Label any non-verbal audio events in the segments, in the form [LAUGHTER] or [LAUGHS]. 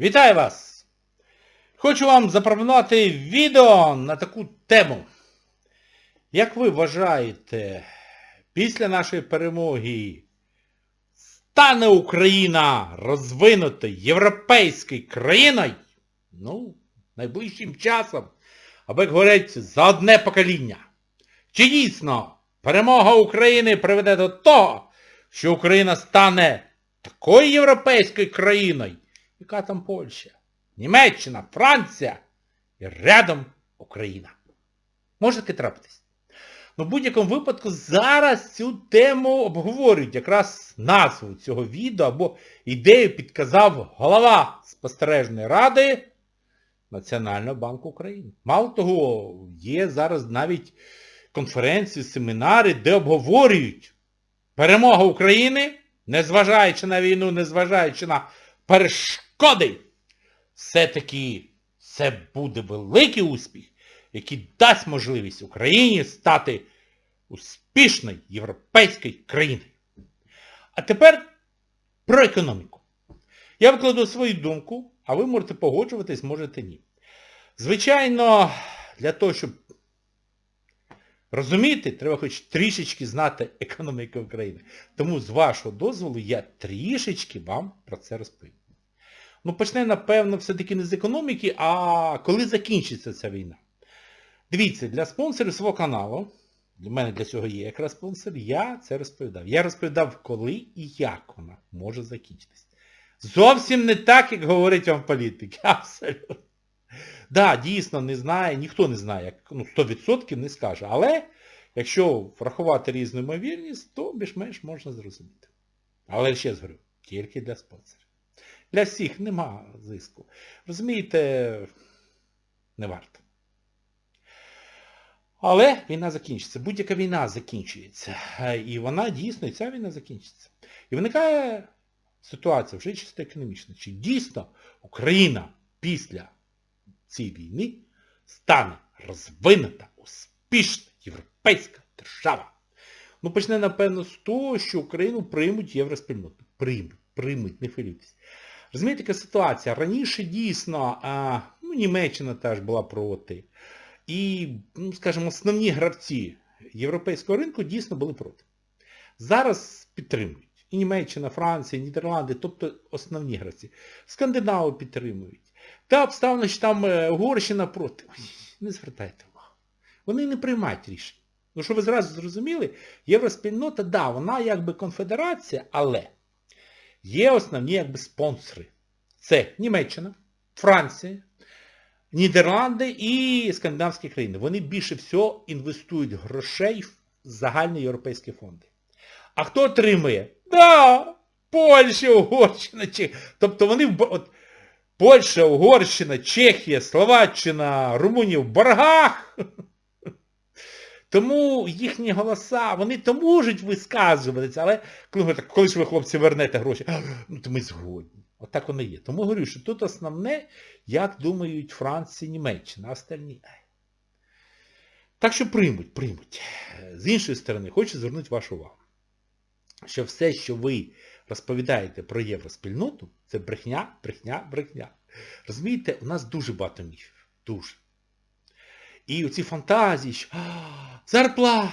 Вітаю вас! Хочу вам запропонувати відео на таку тему. Як ви вважаєте, після нашої перемоги стане Україна розвинутою європейською країною? Ну, найближчим часом, як говорять, за одне покоління. Чи дійсно перемога України приведе до того, що Україна стане такою європейською країною, яка там Польща, Німеччина, Франція і рядом Україна. Може таки трапитись. Ну, в будь-якому випадку зараз цю тему обговорюють. Якраз назву цього відео або ідею підказав голова спостережної ради Національного банку України. Мало того, є зараз навіть конференції, семінари, де обговорюють перемога України, незважаючи на війну, незважаючи на перешкоди, все-таки це буде великий успіх, який дасть можливість Україні стати успішною європейською країною. А тепер про економіку. Я викладу свою думку, а ви можете погоджуватись, можете ні. Звичайно, для того, щоб розуміти, треба хоч трішечки знати економіку України. Тому з вашого дозволу я трішечки вам про це розповім. Ну, почне, напевно, все-таки не з економіки, а коли закінчиться ця війна. Дивіться, для спонсорів свого каналу, для мене для цього є якраз спонсор, я це розповідав. Я розповідав, коли і як вона може закінчитись. Зовсім не так, як говорить вам політики. [LAUGHS] Абсолютно. Да, дійсно не знає, ніхто не знає, як, ну, 100% не скаже. Але якщо врахувати різну ймовірність, то більш-менш можна зрозуміти. Але ще раз говорю, тільки для спонсорів. Для всіх нема зиску. Розумієте, не варто. Але війна закінчиться. Будь-яка війна закінчується. І вона дійсно, і ця війна закінчиться. І виникає ситуація вже чисто економічна. Чи дійсно Україна після цієї війни стане розвинута, успішна європейська держава? Ну, почне, напевно, з того, що Україну приймуть євроспільноту. Приймуть, приймуть, не хвилюйтесь. Розумієте, яка ситуація? Раніше дійсно, ну, Німеччина теж була проти. І, ну, скажімо, основні гравці європейського ринку дійсно були проти. Зараз підтримують. І Німеччина, Франція, Нідерланди, тобто основні гравці. Скандинави підтримують. Та обставина, що там е, Угорщина проти. Ой, не звертайте увагу. Вони не приймають рішень. Ну, що ви зразу зрозуміли, євроспільнота, да, вона якби конфедерація, але є основні якби спонсори. Це Німеччина, Франція, Нідерланди і скандинавські країни. Вони більше всього інвестують грошей в загальні європейські фонди. А хто отримує? Да, Польща, Угорщина, Чехія. Тобто вони от, Польща, Угорщина, Чехія, Словаччина, Румунія в боргах. Тому їхні голоса, вони то можуть висказуватися, але коли говорять, коли ж ви, хлопці, вернете гроші, ну то ми згодні. Отак воно є. Тому говорю, що тут основне, як думають Франція, Німеччина, а остальні. Так що приймуть, приймуть. З іншої сторони, хочу звернути вашу увагу, що все, що ви розповідаєте про євроспільноту, це брехня, брехня, брехня. Розумієте, у нас дуже багато міфів. Дуже. І оці фантазії, що «А, зарплат,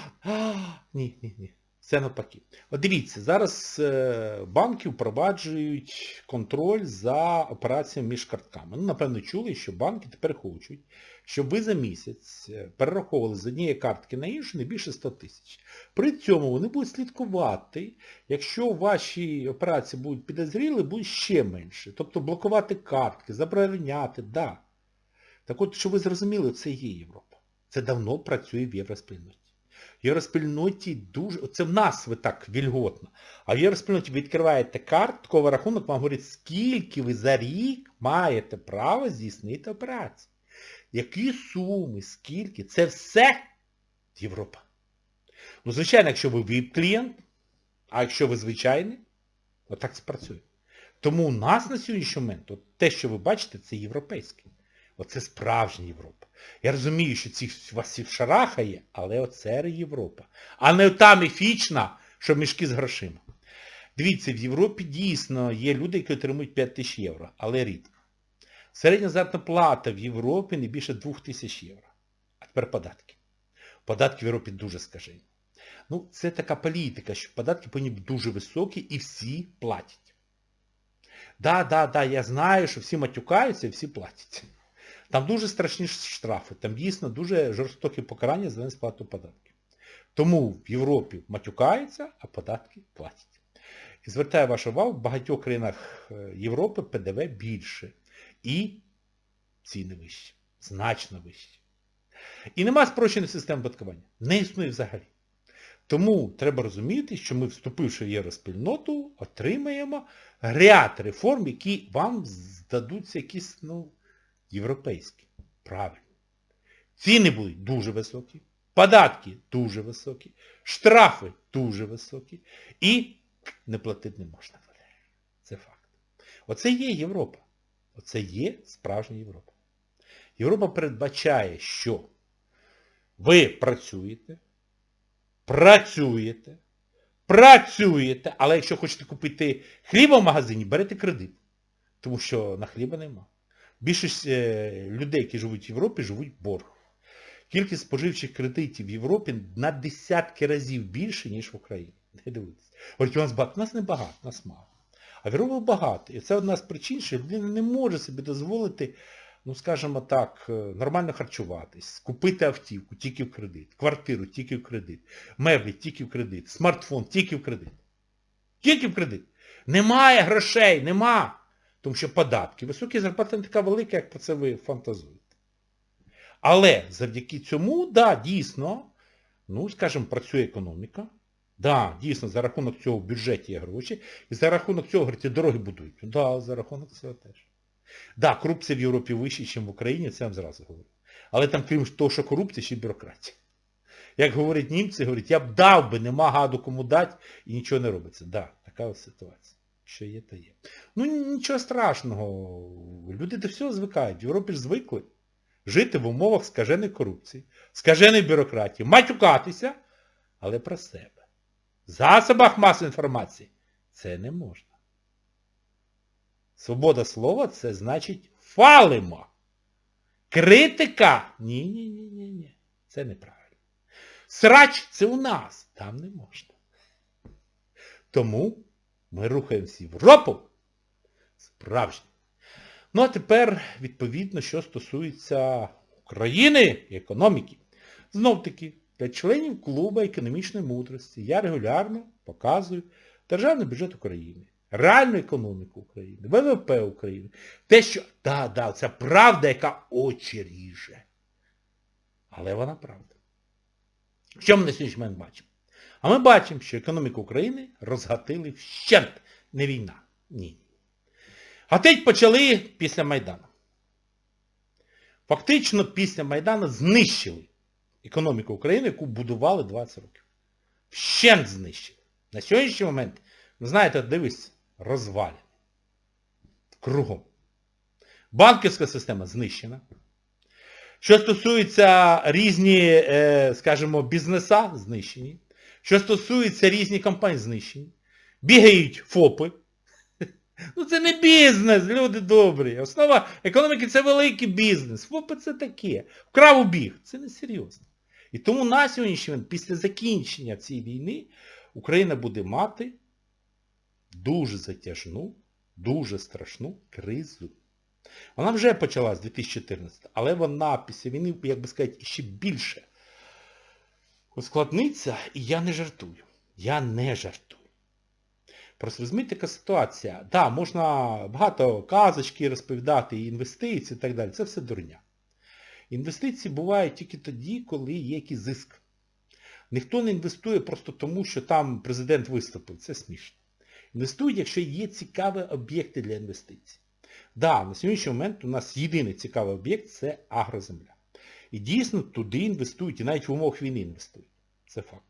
ні, ні, ні. Це навпаки. От дивіться, зараз е, банки впроваджують контроль за операціями між картками. Ну, напевно, чули, що банки тепер хочуть, щоб ви за місяць е, перераховували з однієї картки на іншу не більше 100 тисяч. При цьому вони будуть слідкувати, якщо ваші операції будуть підозріли, буде ще менше. Тобто блокувати картки, забороняти, да. Так от, щоб ви зрозуміли, це є Європа. Це давно працює в євроспільноті. В євроспільноті дуже... Це в нас ви так вільготно. А в євроспільноті ви відкриваєте картковий рахунок, вам говорить, скільки ви за рік маєте право здійснити операції. Які суми, скільки. Це все Європа. Ну, звичайно, якщо ви VIP-клієнт, а якщо ви звичайний, отак це працює. Тому у нас на сьогоднішній момент, от те, що ви бачите, це європейське. Оце справжня Європа. Я розумію, що ці вас всіх шарахає, але оце Європа. А не та міфічна, що мішки з грошима. Дивіться, в Європі дійсно є люди, які отримують 5 тисяч євро, але рідко. Середня заробітна плата в Європі не більше 2000 євро. А тепер податки. Податки в Європі дуже скажені. Ну, це така політика, що податки повинні бути дуже високі і всі платять. Да, да, да, я знаю, що всі матюкаються і всі платять. Там дуже страшні штрафи, там дійсно дуже жорстокі покарання за несплату податків. Тому в Європі матюкаються, а податки платять. І звертаю вашу увагу, в багатьох країнах е, Європи ПДВ більше. І ціни вищі. Значно вищі. І нема спрощеної системи податкування. Не існує взагалі. Тому треба розуміти, що ми, вступивши в євроспільноту, отримаємо ряд реформ, які вам здадуться якісь, ну, європейські. Правильно. Ціни будуть дуже високі, податки дуже високі, штрафи дуже високі. І не платити не можна буде. Це факт. Оце є Європа. Оце є справжня Європа. Європа передбачає, що ви працюєте, працюєте, працюєте, але якщо хочете купити хліба в магазині, берете кредит. Тому що на хліба нема. Більшість е, людей, які живуть в Європі, живуть борг. Кількість споживчих кредитів в Європі на десятки разів більше, ніж в Україні. Не дивитися. Говорить, у нас багато. У нас не багато, у нас мало. А в Європі багато. І це одна з причин, що людина не може собі дозволити, ну скажімо так, е, нормально харчуватись, купити автівку тільки в кредит, квартиру тільки в кредит, меблі тільки в кредит, смартфон тільки в кредит. Тільки в кредит. Немає грошей, нема. Тому що податки, високі зарплати не така велика, як про це ви фантазуєте. Але завдяки цьому, да, дійсно, ну, скажімо, працює економіка. Да, дійсно, за рахунок цього в бюджеті є гроші. І за рахунок цього, говорите, дороги будують. Да, за рахунок цього теж. Да, корупція в Європі вища, ніж в Україні, це я вам зразу говорю. Але там, крім того, що корупція, ще й бюрократія. Як говорять німці, говорять, я б дав би, нема гаду кому дати, і нічого не робиться. Да, така ось ситуація. Що є, то є. Ну нічого страшного. Люди до всього звикають. В Європі ж звикли жити в умовах скаженої корупції, скаженої бюрократії, матюкатися, але про себе. В засобах масової інформації це не можна. Свобода слова це значить фалимо. Критика? Ні-ні-ні-ні. Це неправильно. Срач це у нас. Там не можна. Тому ми рухаємося в Європу справжньо. Ну а тепер, відповідно, що стосується України і економіки. Знов таки, для членів клубу економічної мудрості я регулярно показую Державний бюджет України, реальну економіку України, ВВП України. Те, що, да, да, це правда, яка очі ріже. Але вона правда. Що ми на сьогоднішній момент бачимо? А ми бачимо, що економіку України розгатили вщент. Не війна. Ні. Гатить почали після Майдану. Фактично після Майдану знищили економіку України, яку будували 20 років. Вщент знищили. На сьогоднішній момент, ви знаєте, дивись, розвалені. Кругом. Банківська система знищена. Що стосується різні, е, скажімо, бізнеса, знищені. Що стосується різні компанії, знищені. Бігають ФОПи. [LAUGHS] Ну це не бізнес, люди добрі. Основа економіки це великий бізнес. ФОПи це таке. Вкрав убіг. Це не серйозно. І тому на сьогоднішній момент, після закінчення цієї війни, Україна буде мати дуже затяжну, дуже страшну кризу. Вона вже почалась з 2014, але вона після війни, як би сказати, ще більше ускладниться, і я не жартую. Я не жартую. Просто розумієте, яка ситуація. Так, да, можна багато казочки розповідати, і інвестиції і так далі. Це все дурня. Інвестиції бувають тільки тоді, коли є якийсь зиск. Ніхто не інвестує просто тому, що там президент виступив. Це смішно. Інвестують, якщо є цікаві об'єкти для інвестицій. Так, да, на сьогоднішній момент у нас єдиний цікавий об'єкт це агроземля. І дійсно туди інвестують, і навіть в умовах війни інвестують. Це факт.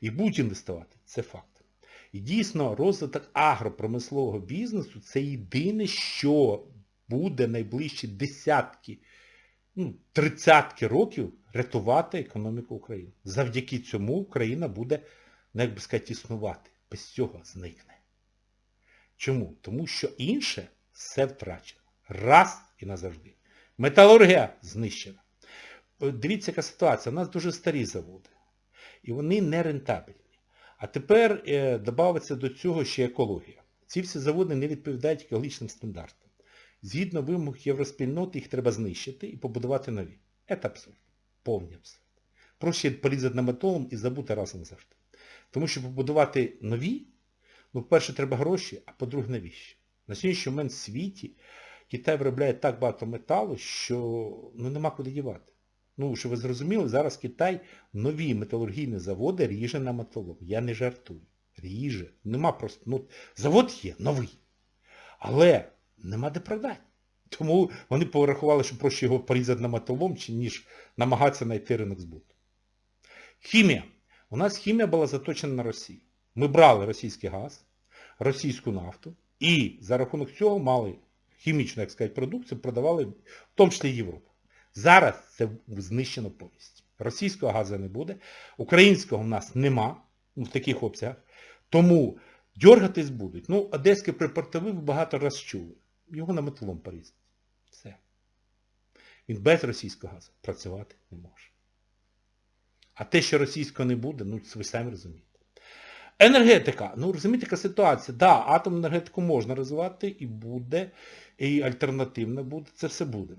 І будуть інвестувати, це факт. І дійсно розвиток агропромислового бізнесу це єдине, що буде найближчі десятки, ну, тридцятки років рятувати економіку України. Завдяки цьому Україна буде, ну, як би сказати, існувати. Без цього зникне. Чому? Тому що інше все втрачено. Раз і назавжди. Металургія знищена. Е, Дивіться, яка ситуація. У нас дуже старі заводи. І вони не рентабельні. А тепер е, додається до цього ще екологія. Ці всі заводи не відповідають екологічним стандартам. Згідно вимог євроспільноти, їх треба знищити і побудувати нові. Це абсурд. Повний абсурд. Проще порізати на металом і забути раз і назавжди. Тому що побудувати нові, ну, по-перше, треба гроші, а по-друге, навіщо? На сьогоднішній момент в світі Китай виробляє так багато металу, що ну, нема куди дівати. Ну, щоб ви зрозуміли, зараз Китай нові металургійні заводи ріже на металом. Я не жартую. Ріже. Нема просто. Ну, завод є, новий. Але нема де продати. Тому вони порахували, що проще його порізати на металом, ніж намагатися знайти ринок збуту. Хімія. У нас хімія була заточена на Росію. Ми брали російський газ, російську нафту і за рахунок цього мали хімічну, як сказати, продукцію, продавали в тому числі Європу. Зараз це знищено повністю. Російського газу не буде, українського в нас нема в таких обсягах. Тому дергатись будуть. Ну, одеський припортовий ви багато раз чули. Його на металом порізати. Все. Він без російського газу працювати не може. А те, що російського не буде, ну ви самі розумієте. Енергетика. Ну, розумієте, яка ситуація. Да, атомну енергетику можна розвивати і буде, і альтернативна буде, це все буде.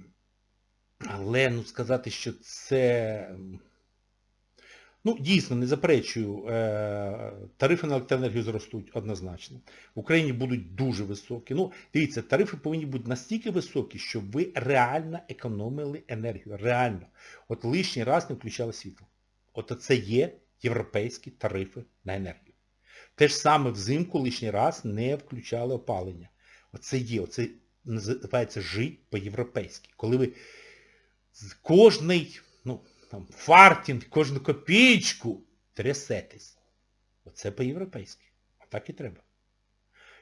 Але, ну, сказати, що це... Ну, дійсно, не заперечую, е, тарифи на електроенергію зростуть однозначно. В Україні будуть дуже високі. Ну, дивіться, тарифи повинні бути настільки високі, щоб ви реально економили енергію. Реально. От лишній раз не включали світло. От це є європейські тарифи на енергію. Те ж саме взимку лишній раз не включали опалення. Оце є, оце називається жить по-європейськи. Коли ви кожний, ну, там, фартінг, кожну копійку трясетесь. Оце по-європейськи. А так і треба.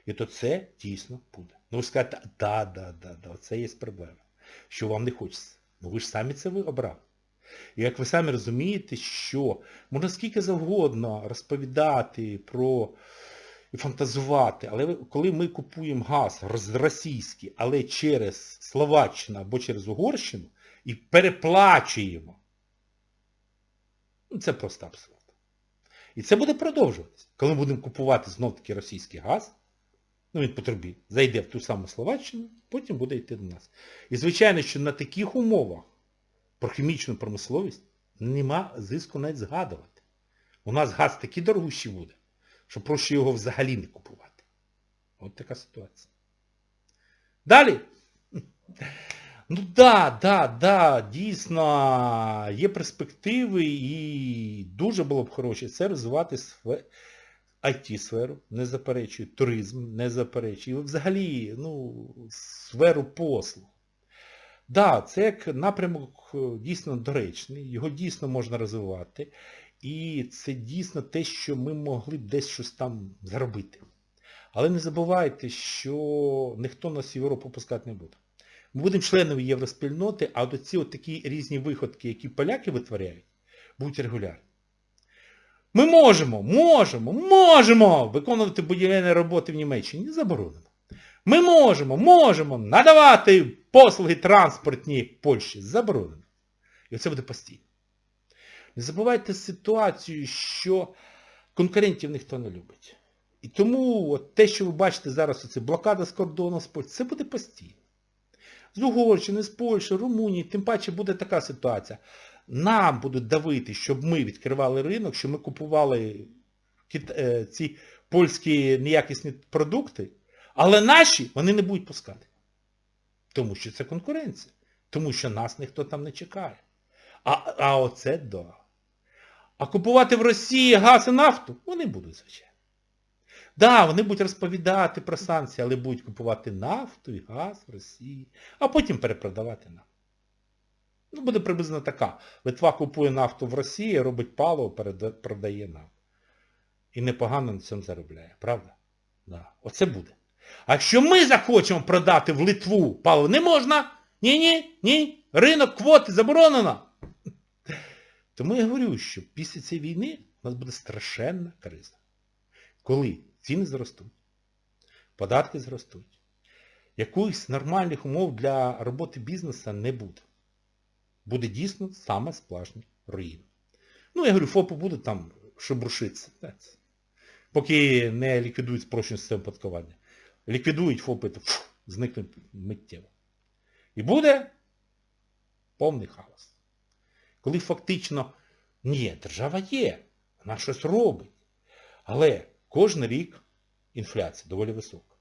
І то це дійсно буде. Ну ви скажете, да, да, да, да, оце є проблема. Що вам не хочеться. Ну ви ж самі це ви обрали. І як ви самі розумієте, що можна скільки завгодно розповідати про і фантазувати, але коли ми купуємо газ російський, але через Словаччину або через Угорщину і переплачуємо, це просто абсурд. І це буде продовжуватися. Коли ми будемо купувати знов-таки російський газ, ну він по трубі, зайде в ту саму Словаччину, потім буде йти до нас. І звичайно, що на таких умовах про хімічну промисловість нема зиску навіть згадувати. У нас газ такий дорогущий буде, що проще його взагалі не купувати. От така ситуація. Далі. Ну да, да, да, дійсно, є перспективи і дуже було б хороше це розвивати IT-сферу, не заперечую, туризм, не заперечую. І взагалі, ну, сферу послуг. Да, це як напрямок дійсно доречний, його дійсно можна розвивати. І це дійсно те, що ми могли б десь щось там зробити. Але не забувайте, що ніхто нас в Європу пускати не буде. Ми будемо членами євроспільноти, а от ці от такі різні виходки, які поляки витворяють, будуть регулярні. Ми можемо, можемо, можемо виконувати будівельні роботи в Німеччині. Не заборонено. Ми можемо, можемо надавати послуги транспортні Польщі. Заборонено. І це буде постійно. Не забувайте ситуацію, що конкурентів ніхто не любить. І тому от те, що ви бачите зараз, оце блокада з кордону з Польщі, це буде постійно. З Угорщини, з Польщі, Румунії, тим паче буде така ситуація. Нам будуть давити, щоб ми відкривали ринок, щоб ми купували ці польські неякісні продукти, але наші вони не будуть пускати. Тому що це конкуренція. Тому що нас ніхто там не чекає. А а оце да. А купувати в Росії газ і нафту вони будуть, звичайно. Да, вони будуть розповідати про санкції, але будуть купувати нафту і газ в Росії, а потім перепродавати нам. Ну, буде приблизно така. Литва купує нафту в Росії, робить паливо, продає нам. І непогано на цьому заробляє, правда? Да. Оце буде. А якщо ми захочемо продати в Литву паливо, не можна. Ні-ні, ні. Ринок квоти заборонено. Тому я говорю, що після цієї війни у нас буде страшенна криза. Коли ціни зростуть, податки зростуть. якихось нормальних умов для роботи бізнесу не буде. Буде дійсно саме сплошні руїни. Ну, я говорю, ФОПи будуть там шебрушитися. Поки не ліквідують спрощену систему податкування. Ліквідують ФОПи, то фу, зникнуть миттєво. І буде повний хаос. Коли фактично, ні, держава є, вона щось робить. Але кожен рік інфляція доволі висока.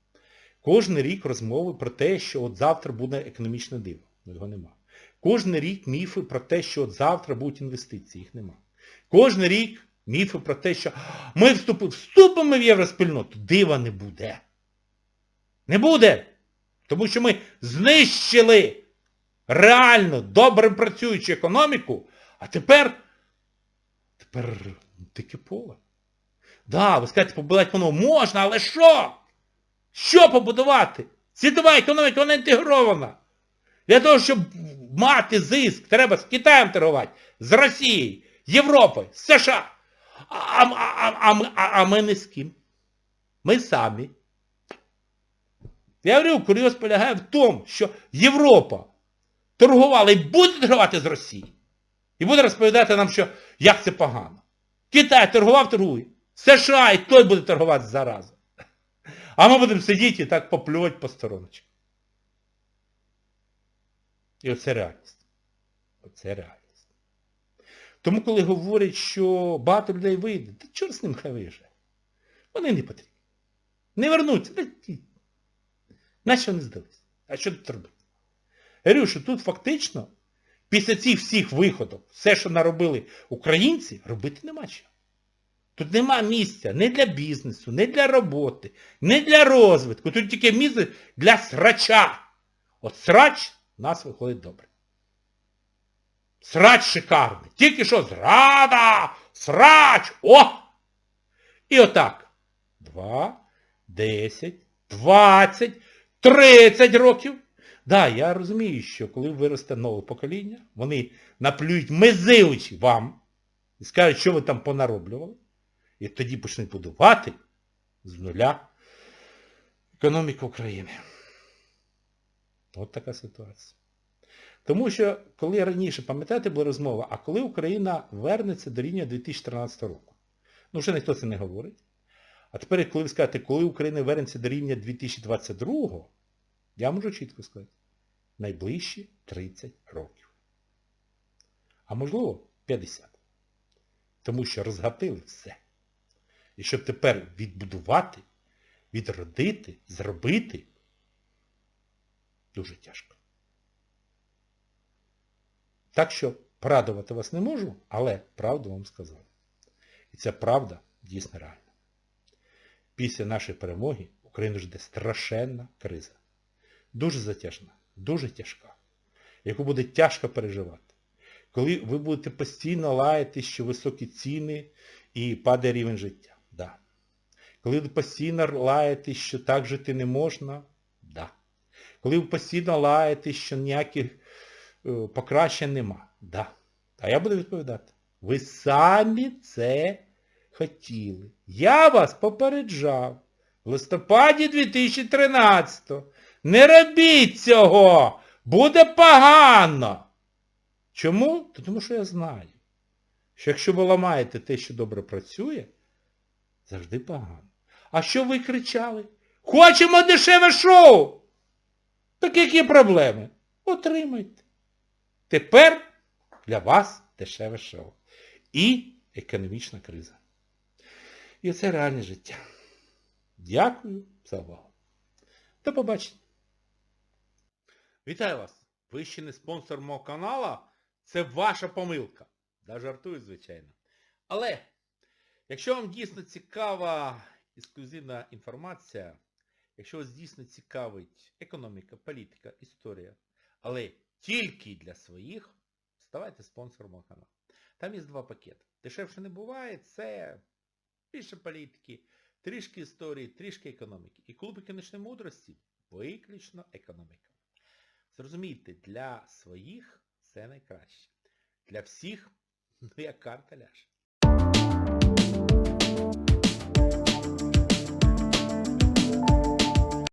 Кожен рік розмови про те, що от завтра буде економічне диво. Ну, його нема. Кожен рік міфи про те, що от завтра будуть інвестиції, їх нема. Кожен рік міфи про те, що ми вступимо, в євроспільноту, дива не буде. Не буде. Тому що ми знищили реально добре працюючу економіку, а тепер, тепер дике поле. Да, ви скажете, побудувати по-новому можна, але що? Що побудувати? Світова економіка, вона інтегрована. Для того, щоб мати зиск, треба з Китаєм торгувати, з Росією, Європою, з США. А, а, а, а, а ми не з ким. Ми самі. Я говорю, курйоз полягає в тому, що Європа торгувала і буде торгувати з Росією. І буде розповідати нам, що як це погано. Китай торгував, торгує. США і той буде торгувати зараза. А ми будемо сидіти і так поплювати по стороночкам. І оце реальність. Оце реальність. Тому коли говорять, що багато людей вийде, та чорт з ним хай виїжджає. Вони не потрібні. Не вернуться. Нащо вони здались? А що тут робити? Я говорю, що тут фактично, після цих всіх виходів, все, що наробили українці, робити нема чого. Тут нема місця не для бізнесу, не для роботи, не для розвитку. Тут тільки місце для срача. От срач у нас виходить добре. Срач шикарний. Тільки що зрада! Срач! О! І отак. Два, десять, двадцять, тридцять років. Да, я розумію, що коли виросте нове покоління, вони наплюють мезиличі вам і скажуть, що ви там понароблювали. І тоді почнуть будувати з нуля економіку України. От така ситуація. Тому що, коли раніше, пам'ятаєте, була розмова, а коли Україна вернеться до рівня 2014 року? Ну, вже ніхто це не говорить. А тепер, коли ви скажете, коли Україна вернеться до рівня 2022, я можу чітко сказати, найближчі 30 років. А можливо, 50. Тому що розгатили все. І щоб тепер відбудувати, відродити, зробити, дуже тяжко. Так що порадувати вас не можу, але правду вам сказав. І ця правда дійсно реальна. Після нашої перемоги Україну жде страшенна криза. Дуже затяжна, дуже тяжка, яку буде тяжко переживати. Коли ви будете постійно лаяти, що високі ціни і падає рівень життя. Да. Коли ви постійно лаєте, що так жити не можна, да. Коли ви постійно лаєте, що ніяких е, покращень нема, да. А я буду відповідати. Ви самі це хотіли. Я вас попереджав. В листопаді 2013-го. Не робіть цього! Буде погано! Чому? Тому що я знаю, що якщо ви ламаєте те, що добре працює, завжди погано. А що ви кричали? Хочемо дешеве шоу! Так які проблеми? Отримайте. Тепер для вас дешеве шоу. І економічна криза. І це реальне життя. Дякую за увагу. До побачення. Вітаю вас! Ви ще не спонсор мого каналу? Це ваша помилка. Да, жартую, звичайно. Але, якщо вам дійсно цікава ексклюзивна інформація, якщо вас дійсно цікавить економіка, політика, історія, але тільки для своїх, ставайте спонсором мого каналу. Там є два пакети. Дешевше не буває, це більше політики, трішки історії, трішки економіки. І клуб економічної мудрості виключно економіка. Зрозумійте, для своїх це найкраще. Для всіх, ну як карта ляже. thank you